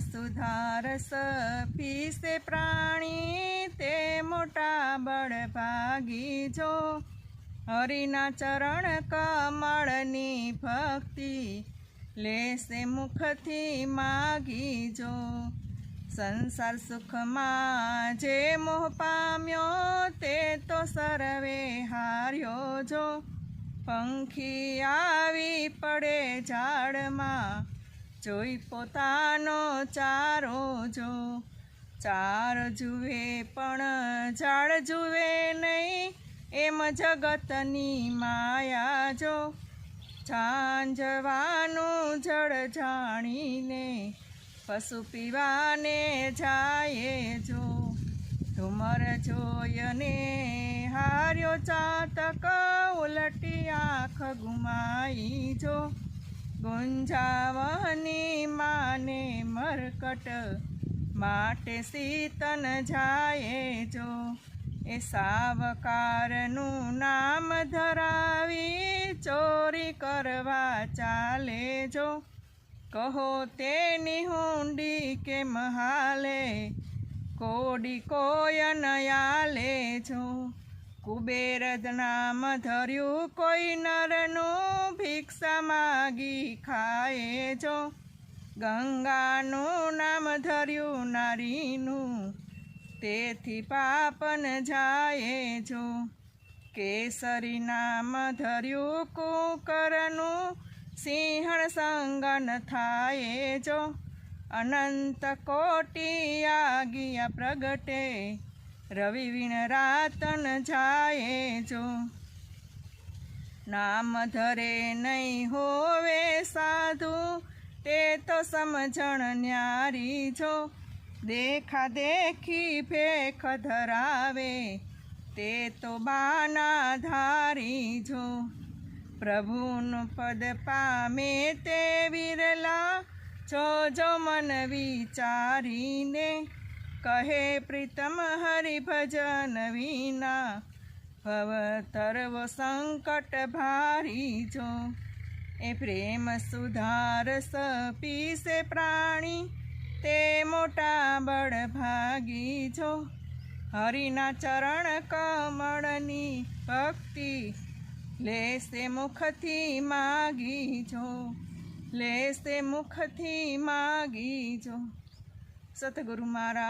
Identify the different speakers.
Speaker 1: સુધારસ પીસે પ્રાણી તે મોટા બળ ભાગી જો. હરિના ચરણ કમળની ભક્તિ લેશે મુખથી માગી જો. સંસાર સુખમાં જે મોહ પામ્યો તે તો સર્વે હાર્યો જો. પંખી આવી પડે ઝાડમાં જોઈ પોતાનો ચારો જો ચાર જુએ પણ ઝાડ જુએ નહીં, એમ જગતની માયા જો. ઝાંઝવાનું જળ જાણીને, પશુ પીવાને જાય જો. ધુમર જોયને હાર્યો ચાતક, ઉલટી આંખ ગુમાઈ જો. ગુંજાવની માને મરકટ માટે સીતન જાય જો. એ સાવકારનું નામ ધરાવી ચોરી કરવા ચાલે જો. કહો તેની હુંડી કે મહાલે કોડી કોયન આલે જો. કુબેર નામ ધર્યું કોઈ નરનું ભિક્ષા માગી ખાય જો. ગંગાનું નામ ધર્યું નારીનું, તેથી પાપન જાય જો. કેસરી નામ ધર્યું કુકરનું, સિંહણ સંગન થાય જો. અનંત કોટી આગિયા પ્રગટે રવિ વિણ રાતન જાય જો. નામ ધરે નહીં હોવે સાધુ, તે તો સમજણ ન્યારી જો. દેખા દેખી ફેખ ધરાવે, તે તો બાના ધારી જો. પ્રભુનું પદ પામે તે વિરલા જો જો મન વિચારીને. કહે પ્રીતમ હરિભજન વિના, ભવ તરવ સંકટ ભારી જો. એ પ્રેમ સુધાર પીસે પ્રાણી, તે મોટા બળ ભાગી જો. હરિના ચરણ કમળની ભક્તિ લેશે મુખથી માગી જો, લેશે મુખથી માગી જો. સતગુરુ મારા